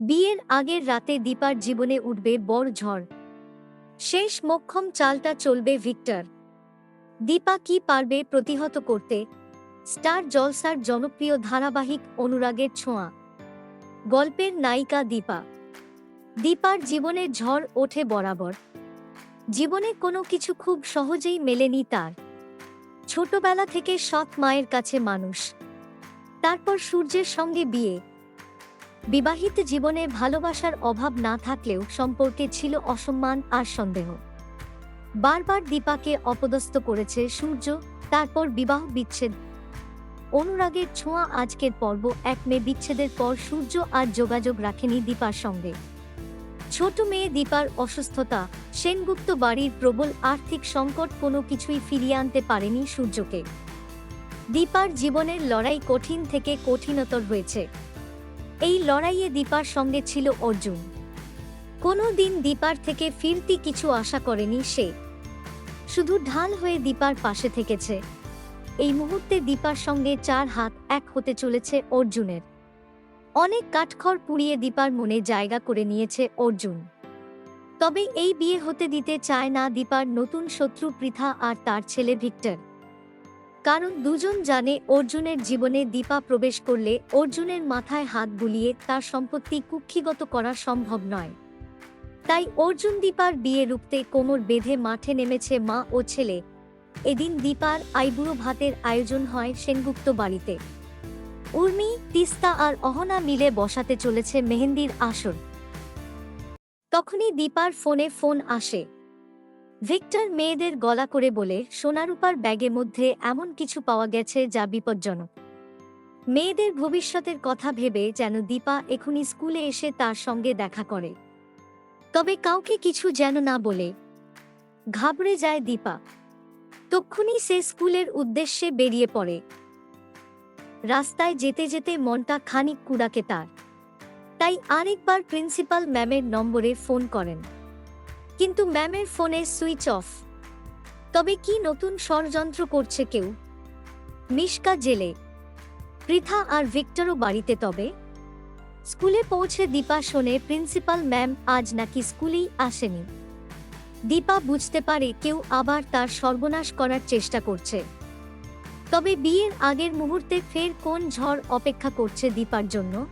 বিয়ের আগের রাতে দীপার জীবনে উঠবে বড় ঝড়। শেষ মক্ষম চালটা চলবে ভিক্টর। দীপা কি পারবে প্রতিহত করতে? স্টার জলসার জনপ্রিয় ধারাবাহিক অনুরাগের ছোঁয়া। গল্পের নায়িকা দীপা। দীপার জীবনের ঝড় ওঠে বরাবর। জীবনে কোনো কিছু খুব সহজেই মেলেনি তার। ছোটবেলা থেকে সৎ মায়ের কাছে মানুষ। তারপর সূর্যের সঙ্গে বিয়ে। বিবাহিত জীবনে ভালোবাসার অভাব না থাকলেও সম্পর্কে ছিল অসম্মান আর সন্দেহ। বারবার দীপাকে অপদস্থ করেছে সূর্য, তারপর বিবাহ বিচ্ছেদ। অনুরাগের ছোঁয়া আজকের পর্ব এক মে বিচ্ছেদের পর সূর্য আর যোগাযোগ রাখেনি দীপার সঙ্গে। ছোট মেয়ে দীপার অসুস্থতা, সেনগুপ্ত বাড়ির প্রবল আর্থিক সংকট কোনো কিছুই ফিরিয়ে আনতে পারেনি সূর্যকে। দীপার জীবনের লড়াই কঠিন থেকে কঠিনতর হয়েছে। এই লড়াইয়ে দীপার সঙ্গে ছিল অর্জুন। কোনো দিন দীপার থেকে ফিরতি কিছু আশা করেনি সে। শুধু ঢাল হয়ে দীপার পাশে থেকেছে। এই মুহূর্তে দীপার সঙ্গে চার হাত এক হতে চলেছে অর্জুনের। অনেক কাঠখড় পুড়িয়ে দীপার মনে জায়গা করে নিয়েছে অর্জুন। তবে এই বিয়ে হতে দিতে চায় না দীপার নতুন শত্রু পৃথা আর তার ছেলে ভিক্টর। কারণ দুজন জানে অর্জুনের জীবনে দীপা প্রবেশ করলে অর্জুনের মাথায় হাত বুলিয়ে তার সম্পত্তি কুক্ষিগত করা সম্ভব নয়। তাই অর্জুন দীপার বিয়ে রুখতে কোমর বেঁধে মাঠে নেমেছে মা ও ছেলে। এদিন দীপার আইবুড়ো ভাতের আয়োজন হয় সেনগুপ্ত বাড়িতে। উর্মি, তিস্তা আর অহনা মিলে বসাতে চলেছে মেহেন্দির আসর। তখনই দীপার ফোনে ফোন আসে। ভিক্টর মেয়েদের গলা করে বলে, সোনারূপার ব্যাগের মধ্যে এমন কিছু পাওয়া গেছে যা বিপজ্জনক। মেয়েদের ভবিষ্যতের কথা ভেবে যেন দীপা এখনই স্কুলে এসে তার সঙ্গে দেখা করে। তবে কাউকে কিছু যেন না বলে। ঘাবড়ে যায় দীপা। তক্ষুনি সে স্কুলের উদ্দেশ্যে বেরিয়ে পড়ে। রাস্তায় যেতে যেতে মনটা খানিক কুড়াকে তার। তাই আরেকবার প্রিন্সিপাল ম্যামের নম্বরে ফোন করেন। কিন্তু ম্যামের ফোনে সুইচ অফ। তবে কি নতুন ষড়যন্ত্র করছে কেউ? মিশকা জেলে। পৃথা আর ভিক্টরও বাড়িতে তবে। স্কুলে পৌঁছে দীপা শোনে প্রিন্সিপাল ম্যাম আজ নাকি স্কুলেই আসেনি। দীপা বুঝতে পারে কেউ আবার তার সর্বনাশ করার চেষ্টা করছে। তবে বিয়ের আগের মুহূর্তে ফের কোন ঝড় অপেক্ষা করছে দীপার জন্য?